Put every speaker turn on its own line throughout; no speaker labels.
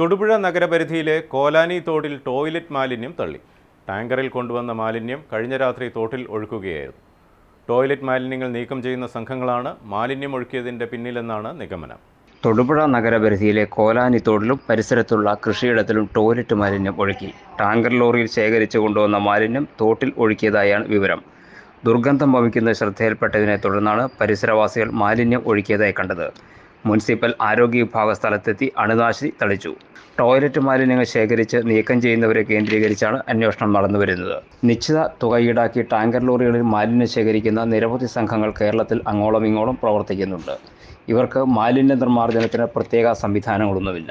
തൊടുപുഴ നഗരപരിധിയിലെ കോലാനി തോടിൽ ടോയ്ലറ്റ് മാലിന്യം തള്ളി. ടാങ്കറിൽ കൊണ്ടുവന്ന മാലിന്യം കഴിഞ്ഞ രാത്രി തോട്ടിൽ ഒഴുക്കുകയായിരുന്നു. ടോയ്ലറ്റ് മാലിന്യങ്ങൾ നീക്കം ചെയ്യുന്ന സംഘങ്ങളാണ് മാലിന്യം ഒഴുക്കിയതിന്റെ പിന്നിലെന്നാണ് നിഗമനം.
തൊടുപുഴ നഗരപരിധിയിലെ കോലാനി തോടിലും പരിസരത്തുള്ള കൃഷിയിടത്തിലും ടോയ്ലറ്റ് മാലിന്യം ഒഴുക്കി. ടാങ്കർ ലോറിയിൽ ശേഖരിച്ചു കൊണ്ടുവന്ന മാലിന്യം തോട്ടിൽ ഒഴുക്കിയതായാണ് വിവരം. ദുർഗന്ധം വമിക്കുന്ന ശ്രദ്ധയിൽപ്പെട്ടതിനെ തുടർന്നാണ് പരിസരവാസികൾ മാലിന്യം ഒഴുക്കിയതായി കണ്ടത്. മുനിസിപ്പൽ ആരോഗ്യ വിഭാഗ സ്ഥലത്തെത്തി അണുനാശിനി തളിച്ചു. ടോയ്ലറ്റ് മാലിന്യങ്ങൾ ശേഖരിച്ച് നീക്കം ചെയ്യുന്നവരെ കേന്ദ്രീകരിച്ചാണ് അന്വേഷണം നടന്നുവരുന്നത്. നിശ്ചിത തുക ഈടാക്കി ടാങ്കർ ലോറികളിൽ മാലിന്യം ശേഖരിക്കുന്ന നിരവധി സംഘങ്ങൾ കേരളത്തിൽ അങ്ങോളം ഇങ്ങോളം പ്രവർത്തിക്കുന്നുണ്ട്. ഇവർക്ക് മാലിന്യ നിർമ്മാർജനത്തിന് പ്രത്യേക സംവിധാനങ്ങളൊന്നുമില്ല.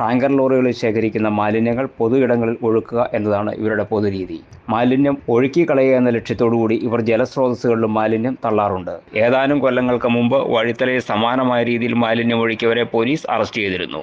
ടാങ്കർ ലോറികളിൽ ശേഖരിക്കുന്ന മാലിന്യങ്ങൾ പൊതു ഇടങ്ങളിൽ ഒഴുക്കുക എന്നതാണ് ഇവരുടെ പൊതുരീതി. മാലിന്യം ഒഴുക്കി കളയുക എന്ന ലക്ഷ്യത്തോടുകൂടി ഇവർ ജലസ്രോതസ്സുകളിലും മാലിന്യം തള്ളാറുണ്ട്. ഏതാനും കൊല്ലങ്ങൾക്ക് മുമ്പ് വഴിത്തലയിൽ സമാനമായ രീതിയിൽ മാലിന്യം ഒഴുക്കിയവരെ പോലീസ് അറസ്റ്റ് ചെയ്തിരുന്നു.